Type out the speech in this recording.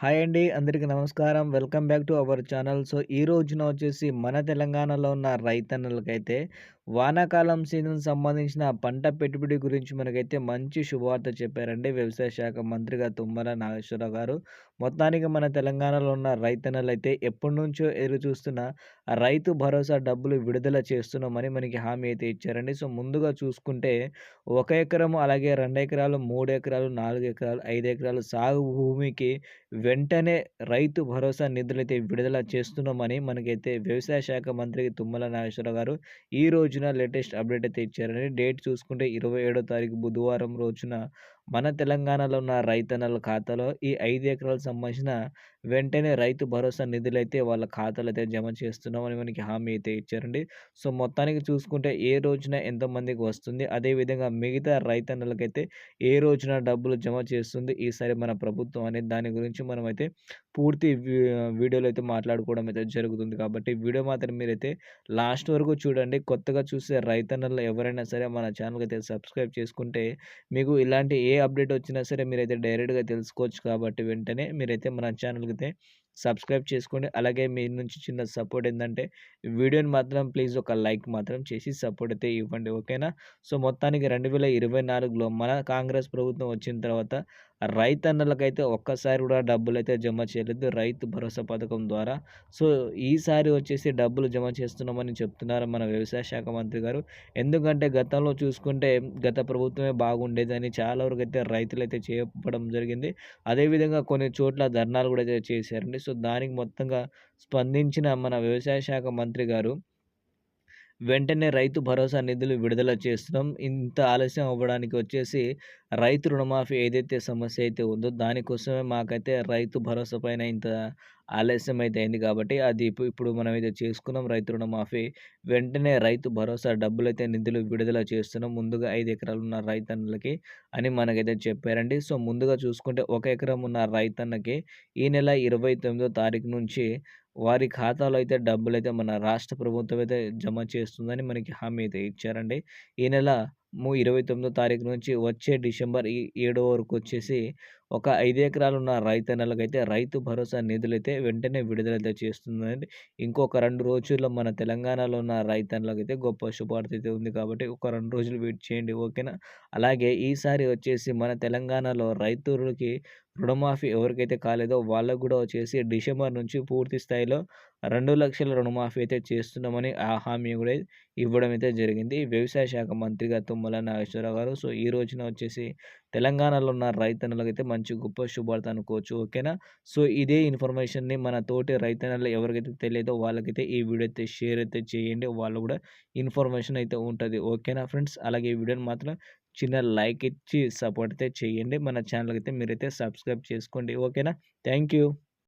Hi అండి అందరికీ నమస్కారం. Welcome back to our channel. So ఈ రోజున వచ్చేసి మన తెలంగాణలో ఉన్న రైతన్నలకైతే వానాకాలం సీజన్ సంబంధించిన పంట పెట్టుబడి గురించి మనకైతే మంచి శుభవార్త చెప్పారండి వ్యవసాయ శాఖ మంత్రిగా తుమ్మల నాగేశ్వరరావు గారు. మొత్తానికి మన తెలంగాణలో ఉన్న రైతన్నలు అయితే ఎప్పటి నుంచో ఎదురు చూస్తున్న రైతు భరోసా డబ్బులు విడుదల చేస్తున్నామని మనకి హామీ అయితే ఇచ్చారండి. సో ముందుగా చూసుకుంటే ఒక ఎకరం అలాగే రెండు ఎకరాలు మూడు ఎకరాలు నాలుగు ఎకరాలు ఐదు ఎకరాలు సాగు భూమికి వెంటనే రైతు భరోసా నిధులైతే విడుదల చేస్తున్నామని మనకైతే వ్యవసాయ శాఖ మంత్రి తుమ్మల నాగేశ్వరరావు గారు ఈ రోజున లేటెస్ట్ అప్డేట్ అయితే ఇచ్చారని డేట్ చూసుకుంటే ఇరవై ఏడో తారీఖు బుధవారం రోజున మన తెలంగాణలో ఉన్న రైతన్నల ఖాతాలో ఈ ఐదు ఎకరాలకు సంబంధించిన వెంటనే రైతు భరోసా నిధులైతే వాళ్ళ ఖాతాలో అయితే జమ చేస్తున్నామని మనకి హామీ అయితే ఇచ్చారండి. సో మొత్తానికి చూసుకుంటే ఏ రోజున ఎంతమందికి వస్తుంది? అదేవిధంగా మిగతా రైతన్నలకైతే ఏ రోజున డబ్బులు జమ చేస్తుంది? ఈసారి మన ప్రభుత్వం అనే దాని గురించి మనమైతే పూర్తి వీడియోలో అయితే మాట్లాడుకోవడం అయితే జరుగుతుంది కాబట్టి వీడియో మాత్రం మీరైతే లాస్ట్ వరకు చూడండి. కొత్తగా చూసే రైతన్నలు ఎవరైనా సరే మన ఛానల్కి అయితే సబ్స్క్రైబ్ చేసుకుంటే మీకు ఇలాంటి ఏ అప్డేట్ వచ్చినా సరే మీరైతే డైరెక్ట్గా తెలుసుకోవచ్చు కాబట్టి వెంటనే మీరైతే మన ఛానల్కి అయితే సబ్స్క్రైబ్ చేసుకోండి. అలాగే మీ నుంచి చిన్న సపోర్ట్ ఏంటంటే వీడియోని మాత్రం ప్లీజ్ ఒక లైక్ మాత్రం చేసి సపోర్ట్ అయితే ఇవ్వండి. ఓకేనా? సో మొత్తానికి రెండు వేల ఇరవై నాలుగులో మన కాంగ్రెస్ ప్రభుత్వం వచ్చిన తర్వాత రైతన్నలకైతే ఒక్కసారి కూడా డబ్బులు అయితే జమ చేయలేదు. రైతు భరోసా పథకం ద్వారా. సో ఈసారి వచ్చేసి డబ్బులు జమ చేస్తున్నామని చెప్తున్నారు మన వ్యవసాయ శాఖ మంత్రి గారు. ఎందుకంటే గతంలో చూసుకుంటే గత ప్రభుత్వమే బాగుండేదని చాలా వరకు అయితే రైతులు అయితే చేయడం జరిగింది. అదేవిధంగా కొన్ని చోట్ల ధర్నాలు కూడా అయితే చేశారండి. సో దానికి మొత్తంగా స్పందించిన మన వ్యవసాయ శాఖ మంత్రి గారు వెంటనే రైతు భరోసా నిధులు విడుదల చేస్తున్నాం. ఇంత ఆలస్యం అవ్వడానికి వచ్చేసి రైతు రుణమాఫీ ఏదైతే సమస్య అయితే ఉందో దానికోసమే మాకైతే రైతు భరోసా పైన ఇంత ఆలస్యం అయితే అయింది కాబట్టి అది ఇప్పుడు మనం అయితే చేసుకున్నాం రైతు రుణమాఫీ. వెంటనే రైతు భరోసా డబ్బులైతే నిధులు విడుదల చేస్తున్నాం. ముందుగా ఐదు ఎకరాలు ఉన్న రైతన్నలకి అని మనకైతే చెప్పారండి. సో ముందుగా చూసుకుంటే ఒక ఎకరం ఉన్న రైతన్నకి ఈ నెల ఇరవై తొమ్మిదో తారీఖు నుంచి వారి ఖాతాలో అయితే డబ్బులైతే మన రాష్ట్ర ప్రభుత్వం అయితే జమ చేస్తుందని మనకి హామీ అయితే ఇచ్చారండి. ఈ నెల ము ఇరవై తొమ్మిదో తారీఖు నుంచి వచ్చే డిసెంబర్ ఈ ఏడో వరకు వచ్చేసి ఒక ఐదు ఎకరాలు ఉన్న రైతన్నలకైతే రైతు భరోసా నిధులైతే వెంటనే విడుదలైతే చేస్తుందండి. ఇంకొక రెండు రోజుల్లో మన తెలంగాణలో ఉన్న రైతన్నలకైతే గొప్ప శుభార్త అయితే ఉంది కాబట్టి ఒక రెండు రోజులు వెయిట్ చేయండి ఓకేనా? అలాగే ఈసారి వచ్చేసి మన తెలంగాణలో రైతులకి రుణమాఫీ ఎవరికైతే కాలేదో వాళ్ళకు కూడా వచ్చేసి డిసెంబర్ నుంచి పూర్తి స్థాయిలో రెండు లక్షల రుణమాఫీ అయితే చేస్తున్నామని ఆ హామీ కూడా ఇవ్వడం అయితే జరిగింది. వ్యవసాయ శాఖ మంత్రిగా తుమ్మల నాగేశ్వరరావు గారు. సో ఈ రోజున వచ్చేసి తెలంగాణలో ఉన్న రైతన్నలకు అయితే మంచి గొప్ప శుభార్త అనుకోవచ్చు. ఓకేనా? సో ఇదే ఇన్ఫర్మేషన్ని మన తోటి రైతన్నలు ఎవరికైతే తెలియదో వాళ్ళకైతే ఈ వీడియో అయితే షేర్ అయితే చేయండి. వాళ్ళు కూడా ఇన్ఫర్మేషన్ అయితే ఉంటుంది. ఓకేనా? ఫ్రెండ్స్ అలాగే ఈ వీడియోని మాత్రం చిన్న లైక్ ఇచ్చి సపోర్ట్ అయితే చేయండి. మన ఛానల్కి అయితే మీరైతే సబ్స్క్రైబ్ చేసుకోండి. ఓకేనా? Thank you